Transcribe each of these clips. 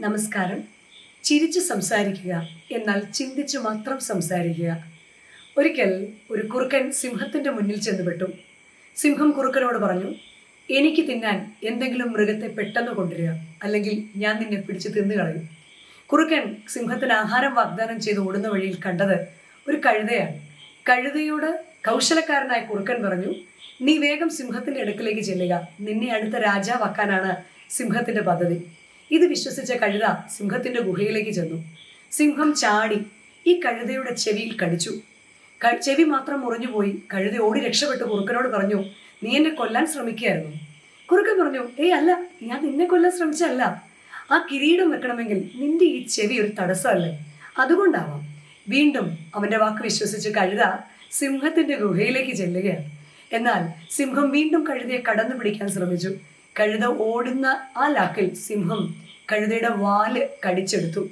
നമസ്കാരം. ചിരിച്ചു സംസാരിക്കുക എന്നാൽ ചിന്തിച്ചു മാത്രം സംസാരിക്കുക. ഒരിക്കൽ ഒരു കുറുക്കൻ സിംഹത്തിന്റെ മുന്നിൽ ചെന്നുപെട്ടു. സിംഹം കുറുക്കനോട് പറഞ്ഞു എനിക്ക് തിന്നാൻ എന്തെങ്കിലും മൃഗത്തെ പെട്ടെന്ന് കൊണ്ടുവരിക അല്ലെങ്കിൽ ഞാൻ നിന്നെ പിടിച്ച് തിന്നു കളയും. കുറുക്കൻ സിംഹത്തിന് ആഹാരം വാഗ്ദാനം ചെയ്ത് ഓടുന്ന വഴിയിൽ കണ്ടത് ഒരു കഴുതയാണ്. കഴുതയോട് കൗശലക്കാരനായ കുറുക്കൻ പറഞ്ഞു നീ വേഗം സിംഹത്തിന്റെ അടുക്കിലേക്ക് ചെല്ലുക. നിന്നെ അടുത്ത രാജാവാക്കാനാണ് സിംഹത്തിന്റെ പദ്ധതി. ഇത് വിശ്വസിച്ച കഴുത സിംഹത്തിന്റെ ഗുഹയിലേക്ക് ചെന്നു. സിംഹം ചാടി ഈ കഴുതയുടെ ചെവിയിൽ കടിച്ചു. ചെവി മാത്രം മുറിഞ്ഞുപോയി കഴുത ഓടി രക്ഷപ്പെട്ട് കുറുക്കനോട് പറഞ്ഞു നീ എന്നെ കൊല്ലാൻ ശ്രമിക്കുകയായിരുന്നു. കുറുക്കൻ പറഞ്ഞു ഏയ് അല്ല ഞാൻ നിന്നെ കൊല്ലാൻ ശ്രമിച്ചല്ല ആ കിരീടം വെക്കണമെങ്കിൽ നിന്റെ ഈ ചെവി ഒരു തടസ്സമല്ലേ? അതുകൊണ്ടാവാം. വീണ്ടും അവന്റെ വാക്ക് വിശ്വസിച്ച് കഴുത സിംഹത്തിന്റെ ഗുഹയിലേക്ക് ചെല്ലുകയാണ്. എന്നാൽ സിംഹം വീണ്ടും കഴുതയെ കടന്നു പിടിക്കാൻ ശ്രമിച്ചു. കഴുത ഓടുന്ന ആ ലാക്കിൽ സിംഹം കഴുതയുടെ വാൽ കടിച്ചെടുത്തു.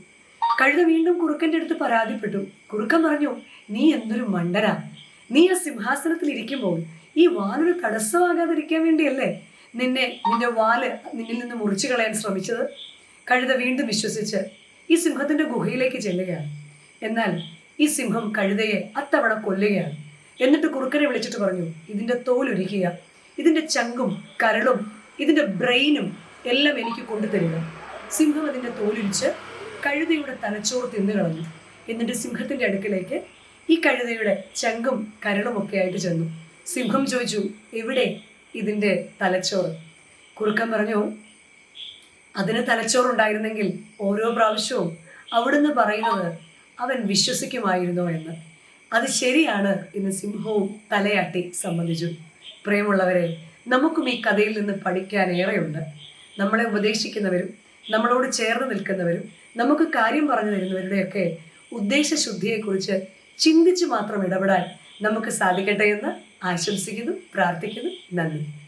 കഴുത വീണ്ടും കുറുക്കന്റെ അടുത്ത് പരാതിപ്പെട്ടു. കുറുക്കൻ പറഞ്ഞു നീ എന്തൊരു മണ്ടനാ. നീ ആ സിംഹാസനത്തിൽ ഇരിക്കുമ്പോൾ ഈ വാലൊരു തടസ്സമാകാതിരിക്കാൻ വേണ്ടിയല്ലേ നിന്നെ നിന്റെ വാൽ നിന്നിൽ നിന്ന് മുറിച്ചു കളയാൻ ശ്രമിച്ചത്? കഴുത വീണ്ടും വിശ്വസിച്ച് ഈ സിംഹത്തിന്റെ ഗുഹയിലേക്ക് ചെല്ലുകയാണ്. എന്നാൽ ഈ സിംഹം കഴുതയെ അത്തവണ കൊല്ലുകയാണ്. എന്നിട്ട് കുറുക്കനെ വിളിച്ചിട്ട് പറഞ്ഞു ഇതിന്റെ തോലുരിക്കുക ഇതിന്റെ ചങ്കും കരളും ഇതിന്റെ ബ്രെയിനും എല്ലാം എനിക്ക് കൊണ്ടുതരിക സിംഹം അതിന്റെ തോലുരിച്ച് കഴുതയുടെ തലച്ചോറ് തിന്നുകളഞ്ഞു എന്നിട്ട് സിംഹത്തിന്റെ അടുക്കിലേക്ക് ഈ കഴുതയുടെ ചങ്കും കരളും ഒക്കെ ആയിട്ട് ചെന്നു. സിംഹം ചോദിച്ചു എവിടെ ഇതിന്റെ തലച്ചോറ്? കുറുക്കൻ പറഞ്ഞു അതിന് തലച്ചോറുണ്ടായിരുന്നെങ്കിൽ ഓരോ പ്രാവശ്യവും അവിടുന്ന് പറയുന്നത് അവൻ വിശ്വസിക്കുമായിരുന്നോ എന്ന്. അത് ശരിയാണ് എന്ന് സിംഹവും തലയാട്ടി സംബന്ധിച്ചു പ്രിയമുള്ളവരെ നമുക്കും ഈ കഥയിൽ നിന്ന് പഠിക്കാൻ ഏറെയുണ്ട്. നമ്മളെ ഉപദേശിക്കുന്നവരും നമ്മളോട് ചേർന്ന് നിൽക്കുന്നവരും നമുക്ക് കാര്യം പറഞ്ഞു തരുന്നവരുടെയൊക്കെ ഉദ്ദേശശുദ്ധിയെക്കുറിച്ച് ചിന്തിച്ച് മാത്രം ഇടപെടാൻ നമുക്ക് സാധിക്കട്ടെ എന്ന് ആശംസിക്കുന്നു പ്രാർത്ഥിക്കുന്നു. നന്ദി.